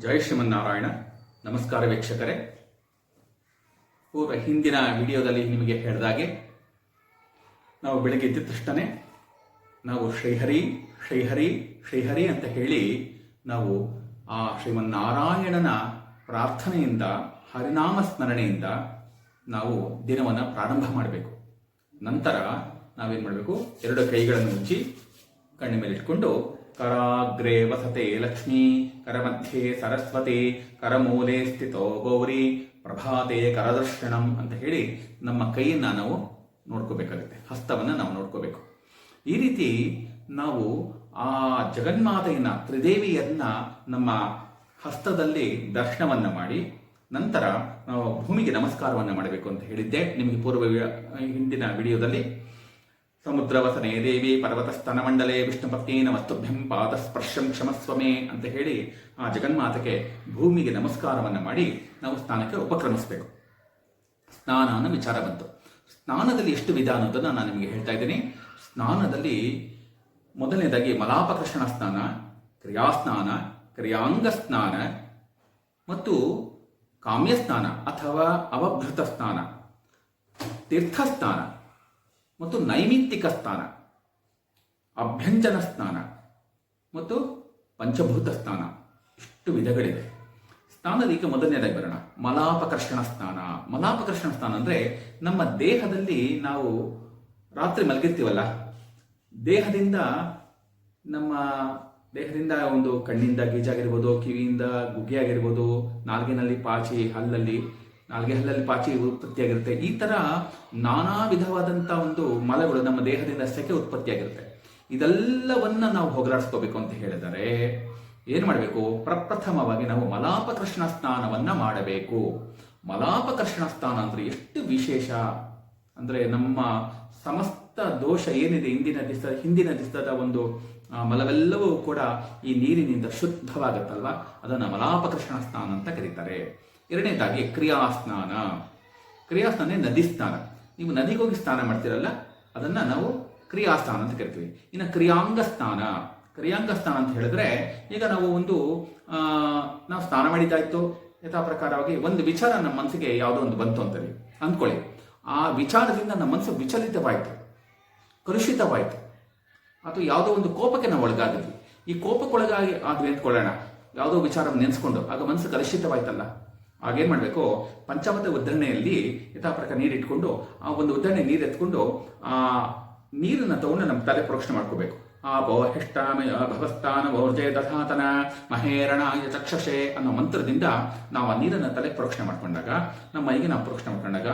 ಜೈ ಶ್ರೀಮನ್ನಾರಾಯಣ. ನಮಸ್ಕಾರ ವೀಕ್ಷಕರೇ. ಪೂರ್ವ ಹಿಂದಿನ ವಿಡಿಯೋದಲ್ಲಿ ನಿಮಗೆ ಹೇಳಿದಾಗೆ ನಾವು ಬೆಳಗ್ಗೆ ಎದ್ದ ತಕ್ಷಣ ನಾವು ಶ್ರೀಹರಿ ಶ್ರೀಹರಿ ಶ್ರೀಹರಿ ಅಂತ ಹೇಳಿ ನಾವು ಆ ಶ್ರೀಮನ್ನಾರಾಯಣನ ಪ್ರಾರ್ಥನೆಯಿಂದ, ಹರಿನಾಮ ಸ್ಮರಣೆಯಿಂದ ನಾವು ದಿನವನ್ನು ಪ್ರಾರಂಭ ಮಾಡಬೇಕು. ನಂತರ ನಾವೇನು ಮಾಡಬೇಕು? ಎರಡು ಕೈಗಳನ್ನು ಮುಚ್ಚಿ ಕಣ್ಣ ಮೇಲೆ ಇಟ್ಕೊಂಡು ಕರಾಗ್ರೆ ವಸತೆ ಲಕ್ಷ್ಮೀ ಕರಮಧ್ಯೆ ಸರಸ್ವತಿ ಕರಮೂಲೆ ಸ್ಥಿತೋ ಗೌರಿ ಪ್ರಭಾತೆ ಕರದರ್ಶನಂ ಅಂತ ಹೇಳಿ ನಮ್ಮ ಕೈಯನ್ನು ನಾವು ನೋಡ್ಕೋಬೇಕಾಗುತ್ತೆ. ಹಸ್ತವನ್ನು ನಾವು ನೋಡ್ಕೋಬೇಕು. ಈ ರೀತಿ ನಾವು ಆ ಜಗನ್ಮಾತೆಯನ್ನ, ತ್ರಿದೇವಿಯನ್ನ ನಮ್ಮ ಹಸ್ತದಲ್ಲಿ ದರ್ಶನವನ್ನ ಮಾಡಿ, ನಂತರ ನಾವು ಭೂಮಿಗೆ ನಮಸ್ಕಾರವನ್ನು ಮಾಡಬೇಕು ಅಂತ ಹೇಳಿದ್ದೆ. ನಿಮಗೆ ಪೂರ್ವ ಹಿಂದಿನ ವಿಡಿಯೋದಲ್ಲಿ ಸಮುದ್ರವಸನೆ ದೇವಿ ಪರ್ವತ ಸ್ತನಮಂಡಲೆ ವಿಷ್ಣುಪತ್ನಿ ನಮಸ್ತುಭ್ಯಂ ಪಾದಸ್ಪರ್ಶಂ ಕ್ಷಮಸ್ವಮೆ ಅಂತ ಹೇಳಿ ಆ ಜಗನ್ಮಾತೆಗೆ ಭೂಮಿಗೆ ನಮಸ್ಕಾರವನ್ನು ಮಾಡಿ ನಾವು ಸ್ನಾನಕ್ಕೆ ಉಪಕ್ರಮಿಸಬೇಕು. ಸ್ನಾನ ವಿಚಾರ ಬಂತು. ಸ್ನಾನದಲ್ಲಿ ಎಷ್ಟು ವಿಧ ಅನ್ನೋದನ್ನು ನಾನು ನಿಮಗೆ ಹೇಳ್ತಾ ಇದ್ದೀನಿ. ಸ್ನಾನದಲ್ಲಿ ಮೊದಲನೇದಾಗಿ ಮಲಾಪಕರ್ಷಣ ಸ್ನಾನ, ಕ್ರಿಯಾಸ್ನಾನ, ಕ್ರಿಯಾಂಗ ಸ್ನಾನ ಮತ್ತು ಕಾಮ್ಯ ಸ್ನಾನ ಅಥವಾ ಅವಭೃತ ಸ್ನಾನ. ತೀರ್ಥಸ್ನಾನ ಮತ್ತು ನೈಮಿತ್ತಿಕ ಸ್ನಾನ ಅಭ್ಯಂಜನ ಸ್ನಾನ ಮತ್ತು ಪಂಚಭೂತ ಸ್ನಾನ ಇಷ್ಟು ವಿಧಗಳಿವೆ. ಸ್ನಾನದ ಈಗ ಮೊದಲನೇದಾಗಿ ಬರೋಣ. ಮಲಾಪಕರ್ಷಣ ಸ್ನಾನ ಮಲಾಪಕರ್ಷಣ ಸ್ನಾನ ಅಂದರೆ ನಮ್ಮ ದೇಹದಲ್ಲಿ ನಾವು ರಾತ್ರಿ ಮಲಗಿರ್ತೀವಲ್ಲ, ದೇಹದಿಂದ ನಮ್ಮ, ದೇಹದಿಂದ ಒಂದು ಕಣ್ಣಿಂದ ಗೀಜಾಗಿರ್ಬೋದು, ಕಿವಿಯಿಂದ ಗುಗ್ಗೆ ಆಗಿರ್ಬೋದು ನಾಲ್ಗಿನಲ್ಲಿ ಪಾಚಿ, ಹಲ್ಲಲ್ಲಿ ನಾಲ್ಗೆ ಹಲ್ಲಲ್ಲಿ ಪಾಚಿ ಉತ್ಪತ್ತಿಯಾಗಿರುತ್ತೆ. ಈ ಥರ ನಾನಾ ವಿಧವಾದಂಥ ಒಂದು ಮಲಗಳು ನಮ್ಮ ದೇಹದಿಂದ ಸೆಕೆ ಉತ್ಪತ್ತಿಯಾಗಿರುತ್ತೆ. ಇದೆಲ್ಲವನ್ನ ನಾವು ಹೋಗಲಾಡಿಸ್ಕೋಬೇಕು ಅಂತ ಹೇಳಿದರೆ ಏನು ಮಾಡಬೇಕು? ಪ್ರಪ್ರಥಮವಾಗಿ ನಾವು ಮಲಾಪಕೃಷ್ಣ ಸ್ನಾನವನ್ನ ಮಾಡಬೇಕು. ಮಲಾಪಕರ್ಷಣ ಸ್ನಾನ ಅಂದ್ರೆ ಎಷ್ಟು ವಿಶೇಷ? ಅಂದ್ರೆ ನಮ್ಮ ಸಮಸ್ತ ದೋಷ ಏನಿದೆ ಹಿಂದಿನ ದಿವಸ ಹಿಂದಿನ ದಿವಸದ ಒಂದು ಮಲವೆಲ್ಲವೂ ಕೂಡ ಈ ನೀರಿನಿಂದ ಶುದ್ಧವಾಗತ್ತಲ್ವಾ? ಅದನ್ನ ಮಲಾಪಕರ್ಷಣ ಸ್ನಾನ ಅಂತ ಕರೀತಾರೆ. ಎರಡನೇದಾಗಿ ಕ್ರಿಯಾಸ್ನಾನ. ಕ್ರಿಯಾಸ್ನಾನ ನದಿ ಸ್ನಾನ. ನೀವು ನದಿಗೆ ಹೋಗಿ ಸ್ನಾನ ಮಾಡ್ತೀರಲ್ಲ, ಅದನ್ನ ನಾವು ಕ್ರಿಯಾಸ್ನಾನ ಅಂತ ಕರಿತೀವಿ. ಇನ್ನು ಕ್ರಿಯಾಂಗ ಸ್ನಾನ. ಕ್ರಿಯಾಂಗ ಸ್ನಾನ ಅಂತ ಹೇಳಿದ್ರೆ, ಈಗ ನಾವು ಒಂದು ನಾವು ಸ್ನಾನ ಮಾಡಿದ್ದಾಯ್ತು ಯಥಾ ಪ್ರಕಾರವಾಗಿ ಒಂದು ವಿಚಾರ ನಮ್ಮ ಮನಸ್ಸಿಗೆ ಯಾವುದೋ ಒಂದು ಬಂತು ಅಂತೇಳಿ. ಅಂದ್ಕೊಳ್ಳಿ. ಆ ವಿಚಾರದಿಂದ ನಮ್ಮ ಮನಸ್ಸು ವಿಚಲಿತವಾಯಿತು. ಕಲುಷಿತವಾಯಿತು. ಅಥವಾ ಯಾವುದೋ ಒಂದು ಕೋಪಕ್ಕೆ ನಾವು ಒಳಗಾಗಿದ್ವಿ. ಈ ಕೋಪಕ್ಕೊಳಗಾಗಿ ಆದ್ವಿ ಅಂದ್ಕೊಳ್ಳೋಣ. ಯಾವುದೋ ವಿಚಾರ ನೆನೆಸ್ಕೊಂಡು, ಆಗ ಮನಸ್ಸು ಕಲುಷಿತವಾಯ್ತಲ್ಲ. ಆಗೇನ್ ಮಾಡಬೇಕು? ಪಂಚಾಮತ ಉದ್ಧರಣೆಯಲ್ಲಿ ಯಥಾಪ್ರಕ ಪ್ರಕಾರ ನೀರು ಇಟ್ಕೊಂಡು ಆ ಒಂದು ಉದ್ಧರಣೆ ನೀರು ಎತ್ಕೊಂಡು ಆ ನೀರನ್ನ ತಗೊಂಡು ನಮ್ಮ ತಲೆ ಪ್ರೋಕ್ಷಣೆ ಮಾಡ್ಕೋಬೇಕು. ಆ ಬಹುಹಿಷ್ಟಾಮಯ ಭವಸ್ಥಾನ ಬಹುರ್ಜಯ ದಧಾತನ ಮಹೇರಣ ಚಕ್ಷಸೆ ಅನ್ನೋ ಮಂತ್ರದಿಂದ ನಾವು ಆ ನೀರನ್ನು ತಲೆ ಪ್ರೋಕ್ಷಣೆ ಮಾಡ್ಕೊಂಡಾಗ, ನಮ್ಮ ಮೈಗೆ ನಾವು ಪ್ರೋಕ್ಷಣೆ ಮಾಡ್ಕೊಂಡಾಗ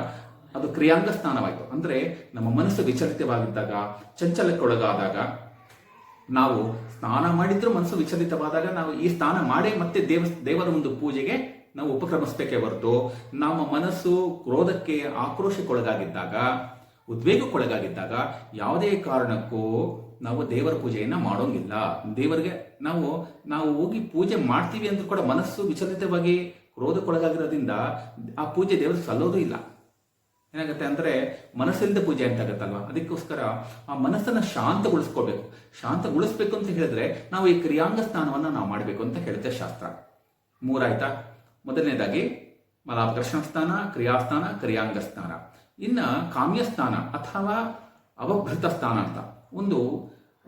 ಅದು ಕ್ರಿಯಾಂಗ ಸ್ನಾನವಾಯಿತು ಅಂದ್ರೆ ನಮ್ಮ ಮನಸ್ಸು ವಿಚಲಿತವಾಗಿದ್ದಾಗ, ಚಂಚಲಕ್ಕೊಳಗಾದಾಗ, ನಾವು ಸ್ನಾನ ಮಾಡಿದ್ರೂ ಮನಸ್ಸು ವಿಚಲಿತವಾದಾಗ ನಾವು ಈ ಸ್ನಾನ ಮಾಡೇ ಮತ್ತೆ ದೇವ ದೇವರ ಒಂದು ಪೂಜೆಗೆ ನಾವು ಉಪಕ್ರಮಿಸಬೇಕೇ ಹೊರತು ನಮ್ಮ ಮನಸ್ಸು ಕ್ರೋಧಕ್ಕೆ ಆಕ್ರೋಶಕ್ಕೊಳಗಾಗಿದ್ದಾಗ, ಉದ್ವೇಗಕ್ಕೊಳಗಾಗಿದ್ದಾಗ ಯಾವುದೇ ಕಾರಣಕ್ಕೂ ನಾವು ದೇವರ ಪೂಜೆಯನ್ನು ಮಾಡೋಂಗಿಲ್ಲ. ದೇವರಿಗೆ ನಾವು ನಾವು ಹೋಗಿ ಪೂಜೆ ಮಾಡ್ತೀವಿ ಅಂತ ಕೂಡ ಮನಸ್ಸು ವಿಚಲಿತವಾಗಿ ಕ್ರೋಧಕ್ಕೊಳಗಾಗಿರೋದ್ರಿಂದ ಆ ಪೂಜೆ ದೇವರಿಗೆ ಸಲ್ಲೋದು ಇಲ್ಲ. ಏನಾಗುತ್ತೆ ಅಂದ್ರೆ ಮನಸ್ಸಿಂದ ಪೂಜೆ ಅಂತ ಆಗುತ್ತಲ್ವಾ ಅದಕ್ಕೋಸ್ಕರ ಆ ಮನಸ್ಸನ್ನು ಶಾಂತಗೊಳಿಸ್ಕೋಬೇಕು. ಶಾಂತಗೊಳಿಸ್ಬೇಕು ಅಂತ ಹೇಳಿದ್ರೆ ನಾವು ಈ ಕ್ರಿಯಾಂಗ ಸ್ನಾನವನ್ನು ನಾವು ಮಾಡಬೇಕು ಅಂತ ಹೇಳುತ್ತೆ ಶಾಸ್ತ್ರ. ಮೂರಾಯ್ತಾ? ಮೊದಲನೇದಾಗಿ ಮಲಾಪಕರ್ಷಣ ಸ್ಥಾನ ಕ್ರಿಯಾಸ್ಥಾನ ಕ್ರಿಯಾಂಗ ಸ್ಥಾನ ಇನ್ನ ಕಾಮ್ಯ ಸ್ನಾನ ಅಥವಾ ಅವಭೃತ ಸ್ಥಾನ ಅಂತ. ಒಂದು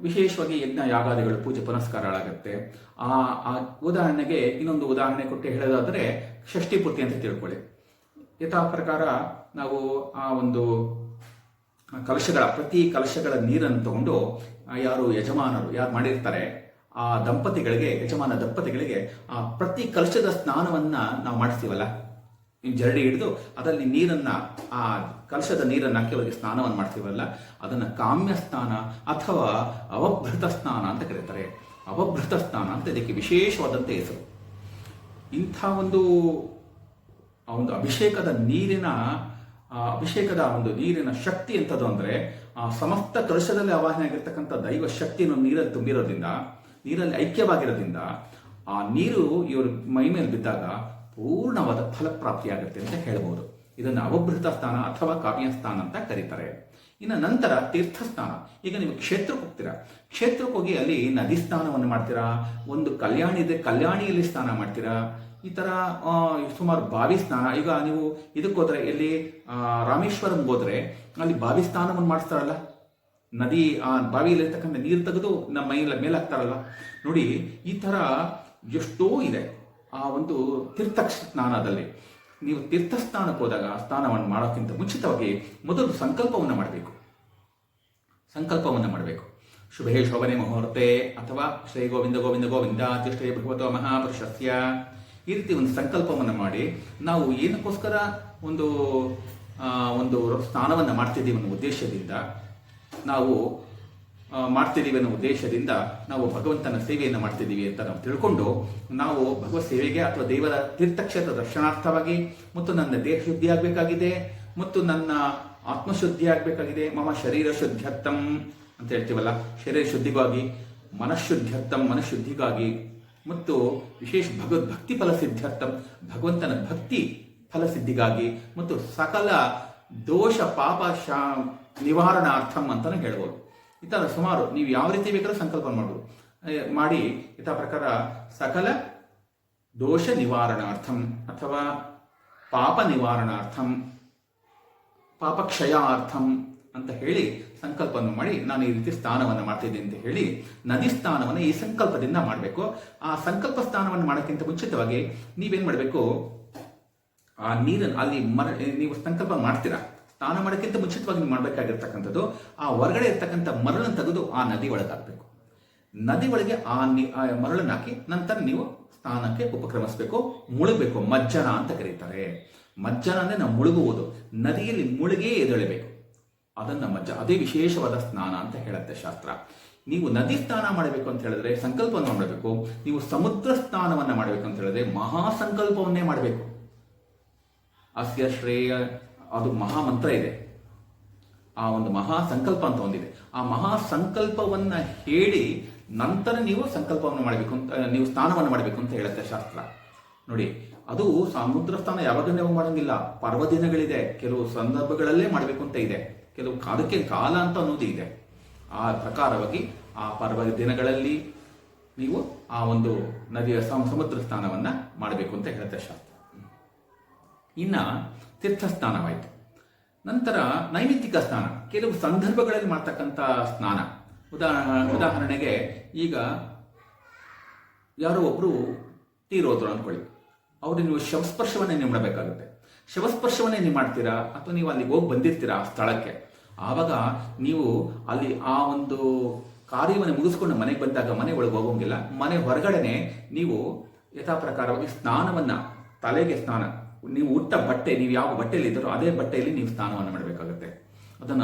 ವಿಶೇಷವಾಗಿ ಯಜ್ಞ ಯಾಗಾದಿಗಳು ಪೂಜೆ ಪುನಸ್ಕಾರಗಳಾಗುತ್ತೆ. ಆ ಆ ಉದಾಹರಣೆಗೆ ಇನ್ನೊಂದು ಉದಾಹರಣೆ ಕೊಟ್ಟು ಹೇಳೋದಾದರೆ ಷಷ್ಠಿಪೂರ್ತಿ ಅಂತ ತಿಳ್ಕೊಳ್ಳಿ. ಯಥಾ ಪ್ರಕಾರ ನಾವು ಆ ಒಂದು ಕಲಶಗಳ, ಪ್ರತಿ ಕಲಶಗಳ ನೀರನ್ನು ತಗೊಂಡು ಯಾರು ಯಜಮಾನರು ಯಾರು ಮಾಡಿರ್ತಾರೆ ಆ ದಂಪತಿಗಳಿಗೆ, ಯಜಮಾನ ದಂಪತಿಗಳಿಗೆ, ಆ ಪ್ರತಿ ಕಲಶದ ಸ್ನಾನವನ್ನ ನಾವು ಮಾಡಿಸ್ತೀವಲ್ಲ? ಜರಡಿ ಹಿಡಿದು ಅದರಲ್ಲಿ ನೀರನ್ನ, ಆ ಕಲಶದ ನೀರನ್ನು ಅವರಿಗೆ ಸ್ನಾನವನ್ನು ಮಾಡ್ತೀವಲ್ಲ ಅದನ್ನ ಕಾಮ್ಯ ಸ್ನಾನ ಅಥವಾ ಅವಭೃತ ಸ್ನಾನ ಅಂತ ಕರೀತಾರೆ. ಅವಭೃತ ಸ್ನಾನ ಅಂತ ಇದಕ್ಕೆ ವಿಶೇಷವಾದಂಥ ಹೆಸರು. ಇಂಥ ಒಂದು, ಆ ಒಂದು ಅಭಿಷೇಕದ ನೀರಿನ ಅಭಿಷೇಕದ ಒಂದು ನೀರಿನ ಶಕ್ತಿ ಎಂಥದ್ದು ಅಂದರೆ, ಆ ಸಮಸ್ತ ಕಲಶದಲ್ಲಿ ಆವಾಹನೆ ಆಗಿರ್ತಕ್ಕಂಥ ದೈವ ಶಕ್ತಿಯನ್ನು ನೀರಲ್ಲಿ ತುಂಬಿರೋದ್ರಿಂದ ನೀರಲ್ಲಿ ಐಕ್ಯವಾಗಿರೋದ್ರಿಂದ ಆ ನೀರು ಇವರು ಮೈ ಮೇಲೆ ಬಿದ್ದಾಗ ಪೂರ್ಣವಾದ ಫಲಪ್ರಾಪ್ತಿಯಾಗುತ್ತೆ ಅಂತ ಹೇಳ್ಬೋದು. ಇದನ್ನು ಅವಭೃತ ಸ್ಥಾನ ಅಥವಾ ಕಾವ್ಯ ಸ್ಥಾನ ಅಂತ ಕರೀತಾರೆ. ಇನ್ನು ನಂತರ ತೀರ್ಥಸ್ನಾನ ಈಗ ನೀವು ಕ್ಷೇತ್ರಕ್ಕೆ ಹೋಗ್ತೀರಾ? ಕ್ಷೇತ್ರಕ್ಕೆ ಹೋಗಿ ಅಲ್ಲಿ ನದಿ ಸ್ನಾನವನ್ನು ಮಾಡ್ತೀರಾ? ಒಂದು ಕಲ್ಯಾಣಿ ಇದೆ, ಕಲ್ಯಾಣಿಯಲ್ಲಿ ಸ್ನಾನ ಮಾಡ್ತೀರಾ? ಈ ಥರ ಸುಮಾರು ಬಾವಿ ಸ್ನಾನ. ಈಗ ನೀವು ಇದಕ್ಕೆ ಎಲ್ಲಿ ರಾಮೇಶ್ವರಂಗೆ ಹೋದ್ರೆ ಅಲ್ಲಿ ಬಾವಿ ಸ್ನಾನವನ್ನು ಮಾಡಿಸ್ತಾರಲ್ಲ? ನದಿ, ಆ ಬಾವಿಯಲ್ಲಿರ್ತಕ್ಕಂಥ ನೀರು ತೆಗೆದು ನಮ್ಮ ಮೈಲ ಮೇಲೆ ಹಾಕ್ತಾರಲ್ಲ ನೋಡಿ, ಈ ಥರ ಎಷ್ಟೋ ಇದೆ. ಆ ಒಂದು ತೀರ್ಥ ಸ್ನಾನದಲ್ಲಿ ನೀವು ತೀರ್ಥ ಸ್ನಾನಕ್ಕೆ ಹೋದಾಗ ಸ್ನಾನವನ್ನು ಮಾಡೋಕ್ಕಿಂತ ಮುಂಚಿತವಾಗಿ ಮೊದಲು ಸಂಕಲ್ಪವನ್ನು ಮಾಡಬೇಕು. ಸಂಕಲ್ಪವನ್ನು ಮಾಡಬೇಕು. ಶುಭೇ ಶೋಭನೆ ಮುಹೂರ್ತೆ ಅಥವಾ ಶ್ರೀ ಗೋವಿಂದ ಗೋವಿಂದ ಗೋವಿಂದ ಶ್ರೀ ಭಗವತೋ ಮಹಾಪುರುಷಸ್ಯ. ಈ ರೀತಿ ಒಂದು ಸಂಕಲ್ಪವನ್ನು ಮಾಡಿ ನಾವು ಏನಕ್ಕೋಸ್ಕರ ಒಂದು ಒಂದು ಸ್ನಾನವನ್ನು ಮಾಡ್ತಿದ್ದೀವಿ ಅನ್ನೋ ಉದ್ದೇಶದಿಂದ ನಾವು ಮಾಡ್ತಿದ್ದೀವಿ ಅನ್ನೋ ಉದ್ದೇಶದಿಂದ ನಾವು ಭಗವಂತನ ಸೇವೆಯನ್ನು ಮಾಡ್ತಿದ್ದೀವಿ ಅಂತ ನಾವು ತಿಳ್ಕೊಂಡು ನಾವು ಭಗವತ್ ಸೇವೆಗೆ ಅಥವಾ ದೇವರ ತೀರ್ಥಕ್ಷೇತ್ರ ದರ್ಶನಾರ್ಥವಾಗಿ ಮತ್ತು ನನ್ನ ದೇಹ ಶುದ್ಧಿ ಆಗಬೇಕಾಗಿದೆ ಮತ್ತು ನನ್ನ ಆತ್ಮಶುದ್ಧಿ ಆಗಬೇಕಾಗಿದೆ. ಮಮ ಶರೀರ ಶುದ್ಧರ್ಥಂ ಅಂತ ಹೇಳ್ತೀವಲ್ಲ, ಶರೀರ ಶುದ್ಧಿಗಾಗಿ ಮನಃಶುದ್ಧರ್ಥಂ ಮನಃಶುದ್ಧಿಗಾಗಿ ಮತ್ತು ವಿಶೇಷ ಭಗವದ್ ಭಕ್ತಿ ಫಲ ಸಿದ್ಧಾರ್ಥಂ ಭಗವಂತನ ಭಕ್ತಿ ಫಲಸಿದ್ಧಿಗಾಗಿ ಮತ್ತು ಸಕಲ ದೋಷ ಪಾಪ ಶಾ ನಿವಾರಣಾರ್ಥಂ ಅಂತಲೇ ಹೇಳ್ಬೋದು. ಥರ ಸುಮಾರು ನೀವು ಯಾವ ರೀತಿ ಬೇಕಾದ್ರೂ ಸಂಕಲ್ಪ ಮಾಡ್ಬೋದು. ಮಾಡಿ, ಇತರ ಪ್ರಕಾರ ಸಕಲ ದೋಷ ನಿವಾರಣಾರ್ಥಂ ಅಥವಾ ಪಾಪ ನಿವಾರಣಾರ್ಥಂ ಪಾಪಕ್ಷಯಾರ್ಥಂ ಅಂತ ಹೇಳಿ ಸಂಕಲ್ಪವನ್ನು ಮಾಡಿ, ನಾನು ಈ ರೀತಿ ಸ್ನಾನವನ್ನು ಮಾಡ್ತಿದ್ದೀನಿ ಅಂತ ಹೇಳಿ ನದಿ ಸ್ನಾನವನ್ನು ಈ ಸಂಕಲ್ಪದಿಂದ ಮಾಡಬೇಕು. ಆ ಸಂಕಲ್ಪ ಸ್ನಾನವನ್ನು ಮಾಡೋಕ್ಕಿಂತ ಮುಂಚಿತವಾಗಿ ನೀವೇನು ಮಾಡಬೇಕು? ಆ ನೀರನ್ನು ಅಲ್ಲಿ ಮರ, ನೀವು ಸಂಕಲ್ಪ ಮಾಡ್ತೀರಾ? ಸ್ನಾನ ಮಾಡೋಕ್ಕಿಂತ ಮುಂಚಿತವಾಗಿ ನೀವು ಮಾಡಬೇಕಾಗಿರ್ತಕ್ಕಂಥದ್ದು, ಆ ಹೊರಗಡೆ ಇರ್ತಕ್ಕಂಥ ಮರಳನ್ನು ತೆಗೆದು ಆ ನದಿ ಒಳಗೆ ಹಾಕಬೇಕು ನದಿ ಒಳಗೆ ಆ ಮರಳನ್ನು ಹಾಕಿ ನಂತರ ನೀವು ಸ್ನಾನಕ್ಕೆ ಉಪಕ್ರಮಿಸಬೇಕು, ಮುಳುಗಬೇಕು, ಮಜ್ಜನ ಅಂತ ಕರೀತಾರೆ. ಮಜ್ಜನ ಅಂದರೆ ನಾವು ಮುಳುಗುವುದು, ನದಿಯಲ್ಲಿ ಮುಳುಗೇ ಎದಳಬೇಕು ಅದನ್ನ ಮಜ್ಜ, ಅದೇ ವಿಶೇಷವಾದ ಸ್ನಾನ ಅಂತ ಹೇಳುತ್ತೆ ಶಾಸ್ತ್ರ. ನೀವು ನದಿ ಸ್ನಾನ ಮಾಡಬೇಕು ಅಂತ ಹೇಳಿದ್ರೆ ಸಂಕಲ್ಪವನ್ನು ಮಾಡಬೇಕು, ನೀವು ಸಮುದ್ರ ಸ್ನಾನವನ್ನ ಮಾಡಬೇಕು ಅಂತ ಹೇಳಿದ್ರೆ ಮಹಾ ಸಂಕಲ್ಪವನ್ನೇ ಮಾಡಬೇಕು. ಅಸ್ಯ ಶ್ರೇಯ ಅದು ಮಹಾಮಂತ್ರ ಇದೆ. ಆ ಒಂದು ಮಹಾ ಸಂಕಲ್ಪ ಅಂತ ಒಂದಿದೆ. ಆ ಮಹಾ ಸಂಕಲ್ಪವನ್ನ ಹೇಳಿ ನಂತರ ನೀವು ಸಂಕಲ್ಪವನ್ನು ಮಾಡಬೇಕು ಅಂತ, ನೀವು ಸ್ನಾನವನ್ನು ಮಾಡಬೇಕು ಅಂತ ಹೇಳುತ್ತೆ ಶಾಸ್ತ್ರ. ನೋಡಿ, ಅದು ಸಮುದ್ರ ಸ್ಥಾನ ಯಾವಾಗ ನೀವು ಮಾಡಂಗಿಲ್ಲ. ಪರ್ವದಿನಗಳಿದೆ. ಕೆಲವು ಸಂದರ್ಭಗಳಲ್ಲೇ ಮಾಡಬೇಕು ಅಂತ ಇದೆ. ಕೆಲವು ಕಾಲಕ್ಕೆ ಕಾಲ ಅಂತ ಅನ್ನೋದು ಇದೆ. ಆ ಪ್ರಕಾರವಾಗಿ ಆ ಪರ್ವ ದಿನಗಳಲ್ಲಿ ನೀವು ಆ ಒಂದು ನದಿಯ ಸಮುದ್ರ ಸ್ಥಾನವನ್ನು ಮಾಡಬೇಕು ಅಂತ ಹೇಳುತ್ತೆ ಶಾಸ್ತ್ರ. ಇನ್ನ ತೀರ್ಥ ಸ್ನಾನವಾಯಿತು ನಂತರ ನೈಮಿತ್ತಿಕ ಸ್ನಾನ, ಕೆಲವು ಸಂದರ್ಭಗಳಲ್ಲಿ ಮಾಡ್ತಕ್ಕಂಥ ಸ್ನಾನ. ಉದಾಹರಣ ಉದಾಹರಣೆಗೆ ಈಗ ಯಾರೋ ಒಬ್ಬರು ತೀರೋದ್ರು ಅಂದ್ಕೊಳ್ಳಿ. ಅವರು ನೀವು ಶವಸ್ಪರ್ಶವನ್ನೇ ನೀವು ಮಾಡಬೇಕಾಗುತ್ತೆ ಶವಸ್ಪರ್ಶವನ್ನೇ ನೀವು ಮಾಡ್ತೀರಾ? ಅಥವಾ ನೀವು ಅಲ್ಲಿಗೆ ಹೋಗಿ ಬಂದಿರ್ತೀರಾ ಆ ಸ್ಥಳಕ್ಕೆ? ಆವಾಗ ನೀವು ಅಲ್ಲಿ ಆ ಒಂದು ಕಾರ್ಯವನ್ನು ಮುಗಿಸ್ಕೊಂಡು ಮನೆಗೆ ಬಂದಾಗ ಮನೆ ಒಳಗೆ ಹೋಗೋಂಗಿಲ್ಲ. ಮನೆ ಹೊರಗಡೆನೆ ನೀವು ಯಥಾ ಪ್ರಕಾರವಾಗಿ ಸ್ನಾನವನ್ನ, ತಲೆಗೆ ಸ್ನಾನ ನೀವು ಉಟ್ಟ ಬಟ್ಟೆ, ನೀವು ಯಾವ ಬಟ್ಟೆಯಲ್ಲಿ ಇದ್ದಾರೋ ಅದೇ ಬಟ್ಟೆಯಲ್ಲಿ ನೀವು ಸ್ನಾನವನ್ನು ಮಾಡಬೇಕಾಗುತ್ತೆ. ಅದನ್ನ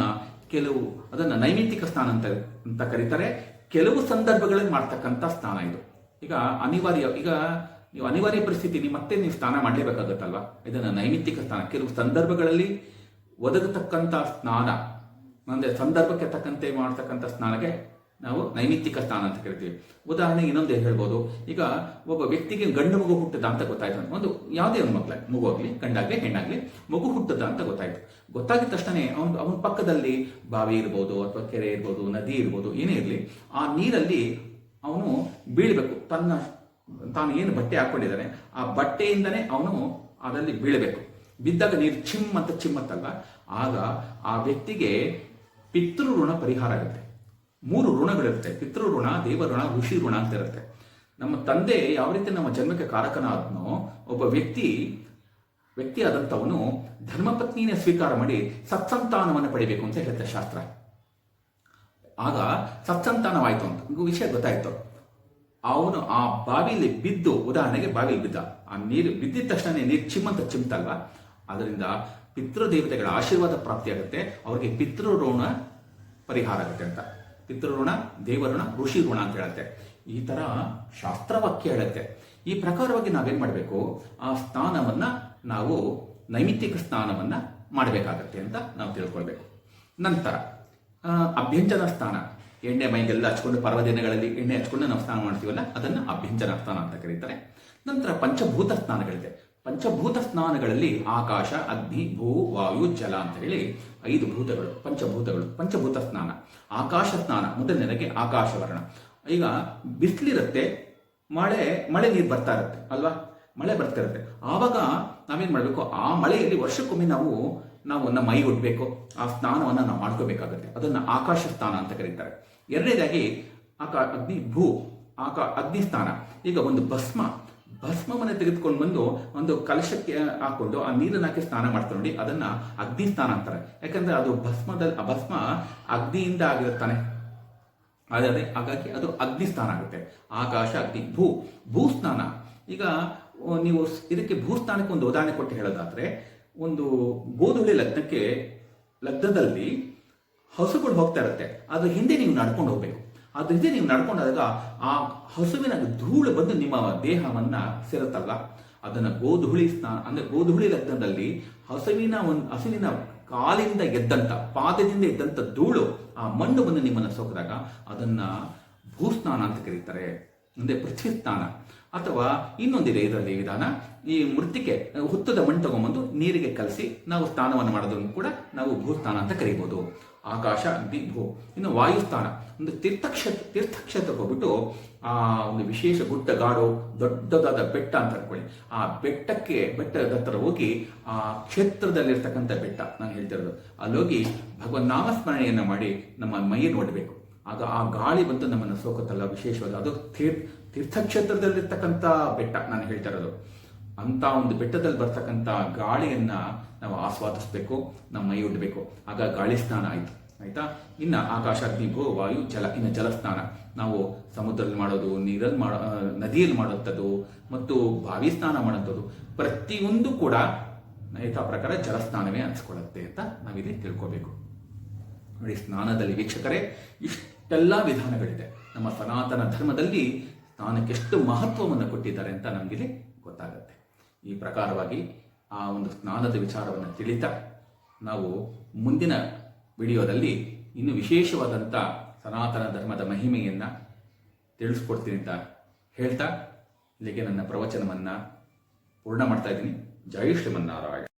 ಕೆಲವು, ಅದನ್ನ ನೈಮಿತಿಕ ಸ್ನಾನ ಅಂತ ಅಂತ ಕರೀತಾರೆ. ಕೆಲವು ಸಂದರ್ಭಗಳಲ್ಲಿ ಮಾಡ್ತಕ್ಕಂಥ ಸ್ನಾನ ಇದು. ಈಗ ಅನಿವಾರ್ಯ, ಈಗ ನೀವು ಅನಿವಾರ್ಯ ಪರಿಸ್ಥಿತಿ ಮತ್ತೆ ನೀವು ಸ್ನಾನ ಮಾಡಲೇಬೇಕಾಗತ್ತಲ್ವ? ಇದನ್ನ ನೈಮಿತ್ತಿಕ ಸ್ನಾನ. ಕೆಲವು ಸಂದರ್ಭಗಳಲ್ಲಿ ಒದಗತಕ್ಕಂಥ ಸ್ನಾನ, ಅಂದ್ರೆ ಸಂದರ್ಭಕ್ಕೆ ತಕ್ಕಂತೆ ಮಾಡ್ತಕ್ಕಂಥ ಸ್ನಾನಕ್ಕೆ ನಾವು ನೈಮಿತ್ತಿಕ ಸ್ಥಾನ ಅಂತ ಕರಿತೀವಿ. ಉದಾಹರಣೆಗೆ ಇನ್ನೊಂದು ಹೇಳ್ಬೋದು. ಈಗ ಒಬ್ಬ ವ್ಯಕ್ತಿಗೆ ಗಂಡು ಮಗು ಹುಟ್ಟದ ಅಂತ ಗೊತ್ತಾಯ್ತು. ಒಂದು ಯಾವುದೇ ಒಂದು ಮಕ್ಕಳ ಮಗು ಆಗಲಿ, ಗಂಡಾಗ್ಲಿ, ಹೆಣ್ಣಾಗ್ಲಿ, ಮಗು ಹುಟ್ಟದ ಅಂತ ಗೊತ್ತಾಯ್ತು. ಗೊತ್ತಾಗಿದ ತಕ್ಷಣ ಅವನು, ಅವನ ಪಕ್ಕದಲ್ಲಿ ಬಾವಿ ಇರ್ಬೋದು ಅಥವಾ ಕೆರೆ ಇರ್ಬೋದು, ನದಿ ಇರ್ಬೋದು, ಏನೇ ಇರಲಿ, ಆ ನೀರಲ್ಲಿ ಅವನು ಬೀಳ್ಬೇಕು. ತನ್ನ, ತಾನು ಏನು ಬಟ್ಟೆ ಹಾಕೊಂಡಿದ್ದಾನೆ, ಆ ಬಟ್ಟೆಯಿಂದನೇ ಅವನು ಅದರಲ್ಲಿ ಬೀಳಬೇಕು. ಬಿದ್ದಾಗ ನೀರು ಚಿಮ್ ಅಂತ ಚಿಮ್ಮತ್ತಲ್ಲ, ಆಗ ಆ ವ್ಯಕ್ತಿಗೆ ಪಿತೃಋಣ ಪರಿಹಾರ ಆಗುತ್ತೆ. ಮೂರು ಋಣಗಳಿರುತ್ತೆ. ಪಿತೃ ಋಣ ದೇವ ಋಣ ಋಷಿ ಋಣ ಅಂತ ಇರುತ್ತೆ ನಮ್ಮ ತಂದೆ ಯಾವ ರೀತಿ ನಮ್ಮ ಜನ್ಮಕ್ಕೆ ಕಾರಕನಾದ್ನೋ, ಒಬ್ಬ ವ್ಯಕ್ತಿ ವ್ಯಕ್ತಿ ಆದಂಥವನು ಧರ್ಮಪತ್ನಿನೇ ಸ್ವೀಕಾರ ಮಾಡಿ ಸತ್ಸಂತಾನವನ್ನು ಪಡಿಬೇಕು ಅಂತ ಹೇಳುತ್ತೆ ಶಾಸ್ತ್ರ. ಆಗ ಸತ್ಸಂತಾನವಾಯ್ತು ಅಂತ. ವಿಷಯ ಗೊತ್ತಾಯ್ತು. ಅವನು ಆ ಬಾವಿಲಿ ಬಿದ್ದು, ಉದಾಹರಣೆಗೆ ಬಾವಿಲಿ ಬಿದ್ದ. ಆ ನೀರು ಬಿದ್ದಿದ ತಕ್ಷಣ ನೀರು ಚಿಮ್ಮಂತ ಚಿಮ್ತಲ್ವ? ಅದರಿಂದ ಪಿತೃದೇವತೆಗಳ ಆಶೀರ್ವಾದ ಪ್ರಾಪ್ತಿಯಾಗುತ್ತೆ. ಅವರಿಗೆ ಪಿತೃ ಋಣ ಪರಿಹಾರ ಆಗುತ್ತೆ ಅಂತ. ಪಿತೃ ಋಣ ದೇವಋಣ ಋಷಿ ಋಣ ಅಂತ ಹೇಳುತ್ತೆ. ಈ ತರ ಶಾಸ್ತ್ರವಾಕ್ಯ ಹೇಳುತ್ತೆ. ಈ ಪ್ರಕಾರವಾಗಿ ನಾವೇನ್ ಮಾಡಬೇಕು? ಆ ಸ್ನಾನವನ್ನ ನಾವು ನೈಮಿತ್ತಿಕ ಸ್ನಾನವನ್ನ ಮಾಡಬೇಕಾಗತ್ತೆ ಅಂತ ನಾವು ತಿಳ್ಕೊಳ್ಬೇಕು. ನಂತರ ಅಭ್ಯಂಜನ ಸ್ನಾನ ಎಣ್ಣೆ ಮೈಗೆಲ್ಲ ಹಚ್ಕೊಂಡು ಪರ್ವದಿನಗಳಲ್ಲಿ ಎಣ್ಣೆ ಹಚ್ಕೊಂಡು ನಾವು ಸ್ನಾನ ಮಾಡ್ತೀವಲ್ಲ, ಅದನ್ನ ಅಭ್ಯಂಜನ ಸ್ನಾನ ಅಂತ ಕರೀತಾರೆ. ನಂತರ ಪಂಚಭೂತ ಸ್ನಾನಗಳಿದೆ ಪಂಚಭೂತ ಸ್ನಾನಗಳಲ್ಲಿ ಆಕಾಶ, ಅಗ್ನಿ, ಭೂ, ವಾಯು, ಜಲ ಅಂತ ಹೇಳಿ ಐದು ಭೂತಗಳು, ಪಂಚಭೂತಗಳು, ಪಂಚಭೂತ ಸ್ನಾನ. ಆಕಾಶ ಸ್ನಾನ, ಮೊದಲನೇದಾಗಿ ಆಕಾಶವರ್ಣ. ಈಗ ಬಿಸಿಲಿರುತ್ತೆ, ಮಳೆ ಮಳೆ ನೀರು ಬರ್ತಾ ಇರುತ್ತೆ, ಅಲ್ವಾ? ಮಳೆ ಬರ್ತಾ ಇರುತ್ತೆ. ಆವಾಗ ನಾವೇನ್ ಮಾಡಬೇಕು? ಆ ಮಳೆಯಲ್ಲಿ ವರ್ಷಕ್ಕೊಮ್ಮೆ ನಾವು ನಾವು ನಮ್ಮ ಮೈ ಉಡ್ಬೇಕು ಆ ಸ್ನಾನವನ್ನು ನಾವು ಮಾಡ್ಕೋಬೇಕಾಗುತ್ತೆ. ಅದನ್ನ ಆಕಾಶ ಸ್ನಾನ ಅಂತ ಕರೀತಾರೆ. ಎರಡನೇದಾಗಿ ಆಕಾ, ಅಗ್ನಿ, ಭೂ, ಆಕಾ, ಅಗ್ನಿ ಸ್ನಾನ. ಈಗ ಒಂದು ಭಸ್ಮ. ಭಸ್ಮವನ್ನು ತೆಗೆದುಕೊಂಡು ಬಂದು ಒಂದು ಕಲಶಕ್ಕೆ ಹಾಕೊಂಡು ಆ ನೀರನ್ನು ಹಾಕಿ ಸ್ನಾನ ಮಾಡ್ತಾರೆ ನೋಡಿ, ಅದನ್ನ ಅಗ್ನಿ ಸ್ನಾನ ಅಂತಾರೆ. ಯಾಕಂದ್ರೆ ಅದು ಭಸ್ಮದ ಭಸ್ಮ ಅಗ್ನಿಯಿಂದ ಆಗಿರುತ್ತಾನೆ. ಆದರೆ ಹಾಗಾಗಿ ಅದು ಅಗ್ನಿ ಸ್ನಾನ ಆಗುತ್ತೆ. ಆಕಾಶ, ಅಗ್ನಿ, ಭೂ ಭೂ ಸ್ನಾನ. ಈಗ ನೀವು ಇದಕ್ಕೆ ಭೂ ಸ್ನಾನಕ್ಕೆ ಒಂದು ಉದಾಹರಣೆ ಕೊಟ್ಟು ಹೇಳೋದಾದ್ರೆ, ಒಂದು ಗೋಧುಳಿ ಲಗ್ನಕ್ಕೆ, ಲಗ್ನದಲ್ಲಿ ಹಸುಗಳು ಹೋಗ್ತಾ ಇರುತ್ತೆ. ಅದು ಹಿಂದೆ ನೀವು ನಡ್ಕೊಂಡು ಹೋಗ್ಬೇಕು. ಅದ್ರ ಹಿಂದೆ ನೀವು ನಡ್ಕೊಂಡಾಗ ಆ ಹಸುವಿನ ಧೂಳು ಬಂದು ನಿಮ್ಮ ದೇಹವನ್ನ ಸೇರುತ್ತಲ್ಲ ಅದನ್ನ ಗೋಧುಳಿ ಸ್ನಾನ ಅಂದ್ರೆ ಗೋಧುಳಿ ಲಗ್ನದಲ್ಲಿ ಹಸುವಿನ ಒಂದು ಹಸುವಿನ ಕಾಲಿಂದ ಎದ್ದಂತ, ಪಾದದಿಂದ ಎದ್ದಂತ ಧೂಳು ಆ ಮಣ್ಣು ಬಂದು ನಿಮ್ಮನ್ನ ಸೋಕಿದಾಗ ಅದನ್ನ ಭೂಸ್ನಾನ ಅಂತ ಕರೀತಾರೆ. ಅಂದ್ರೆ ಪೃಥ್ವಿ ಸ್ನಾನ ಅಥವಾ ಇನ್ನೊಂದಿದೆ ಇದರಲ್ಲಿ ವಿಧಾನ, ಈ ಮೃತ್ತಿಕೆ, ಹುತ್ತದ ಮಣ್ಣು ತಗೊಂಬಂದು ನೀರಿಗೆ ಕಲಸಿ ನಾವು ಸ್ನಾನವನ್ನು ಮಾಡೋದನ್ನು ಕೂಡ ನಾವು ಭೂಸ್ನಾನ ಅಂತ ಕರೀಬಹುದು ಆಕಾಶ ಭೂ, ಇನ್ನು ವಾಯುಸ್ಥಾನ ಒಂದು ತೀರ್ಥಕ್ಷ, ತೀರ್ಥಕ್ಷೇತ್ರಕ್ಕೆ ಹೋಗ್ಬಿಟ್ಟು, ಆ, ಒಂದು ವಿಶೇಷ ಗುಡ್ಡಗಾಡು, ದೊಡ್ಡದಾದ ಬೆಟ್ಟ ಅಂತ ಅನ್ಕೊಳ್ಳಿ. ಆ ಬೆಟ್ಟಕ್ಕೆ, ಬೆಟ್ಟದ ಹತ್ರ ಹೋಗಿ, ಆ ಕ್ಷೇತ್ರದಲ್ಲಿರ್ತಕ್ಕಂಥ ಬೆಟ್ಟ ನಾನು ಹೇಳ್ತಿರೋದು. ಅಲ್ಲೋಗಿ ಭಗವನ್ ನಾಮಸ್ಮರಣೆಯನ್ನು ಮಾಡಿ ನಮ್ಮ ಮೈ ನೋಡಬೇಕು. ಆಗ ಆ ಗಾಳಿ ಬಂತು ನಮ್ಮನ್ನು ಸೋಕುತ್ತಲ್ಲ ವಿಶೇಷವಾದ ಅದು ತೀರ್ಥ ತೀರ್ಥಕ್ಷೇತ್ರದಲ್ಲಿರ್ತಕ್ಕಂಥ ಬೆಟ್ಟ ನಾನು ಹೇಳ್ತಾ ಇರೋದು ಅಂತ ಒಂದು ಬೆಟ್ಟದಲ್ಲಿ ಬರ್ತಕ್ಕಂಥ ಗಾಳಿಯನ್ನ ನಾವು ಆಸ್ವಾದಿಸ್ಬೇಕು, ನಮ್ಮ ಮೈ ಉಡ್ಬೇಕು. ಆಗ ಗಾಳಿ ಸ್ನಾನ ಆಯ್ತು. ಆಯ್ತಾ? ಇನ್ನ ಆಕಾಶ ಅಗ್ನಿ ಭೂ ವಾಯು, ಜಲ, ಇನ್ನು ಜಲಸ್ನಾನ. ನಾವು ಸಮುದ್ರದಲ್ಲಿ ಮಾಡೋದು, ನೀರಲ್ಲಿ ಮಾಡೋ ನದಿಯಲ್ಲಿ ಮಾಡುವಂಥದ್ದು, ಮತ್ತು ಬಾವಿ ಸ್ನಾನ ಮಾಡುವಂಥದ್ದು. ಪ್ರತಿಯೊಂದು ಕೂಡ ಯಥಾ ಪ್ರಕಾರ ಜಲಸ್ನಾನವೇ ಸ್ನಾನವೇ ಅನ್ಸ್ಕೊಳ್ಳುತ್ತೆ ಅಂತ ನಾವಿಲ್ಲಿ ತಿಳ್ಕೋಬೇಕು. ನೋಡಿ, ಸ್ನಾನದಲ್ಲಿ ವೀಕ್ಷಕರೇ, ಇಷ್ಟೆಲ್ಲ ವಿಧಾನಗಳಿದೆ. ನಮ್ಮ ಸನಾತನ ಧರ್ಮದಲ್ಲಿ ಸ್ನಾನಕ್ಕೆ ಎಷ್ಟು ಮಹತ್ವವನ್ನು ಕೊಟ್ಟಿದ್ದಾರೆ ಅಂತ ನಮಗಿಲ್ಲಿ ಗೊತ್ತಾಗುತ್ತೆ. ಈ ಪ್ರಕಾರವಾಗಿ ಆ ಒಂದು ಸ್ನಾನದ ವಿಚಾರವನ್ನು ತಿಳಿತಾ ನಾವು ಮುಂದಿನ ವಿಡಿಯೋದಲ್ಲಿ ಇನ್ನು ವಿಶೇಷವಾದಂಥ ಸನಾತನ ಧರ್ಮದ ಮಹಿಮೆಯನ್ನು ತಿಳಿಸ್ಕೊಡ್ತೀನಿ ಅಂತ ಹೇಳ್ತಾ ಇಲ್ಲಿಗೆ ನನ್ನ ಪ್ರವಚನವನ್ನು ಪೂರ್ಣ ಮಾಡ್ತಾ ಇದ್ದೀನಿ. ಜೈ ಶ್ರೀಮನ್ನಾರಾಯಣ.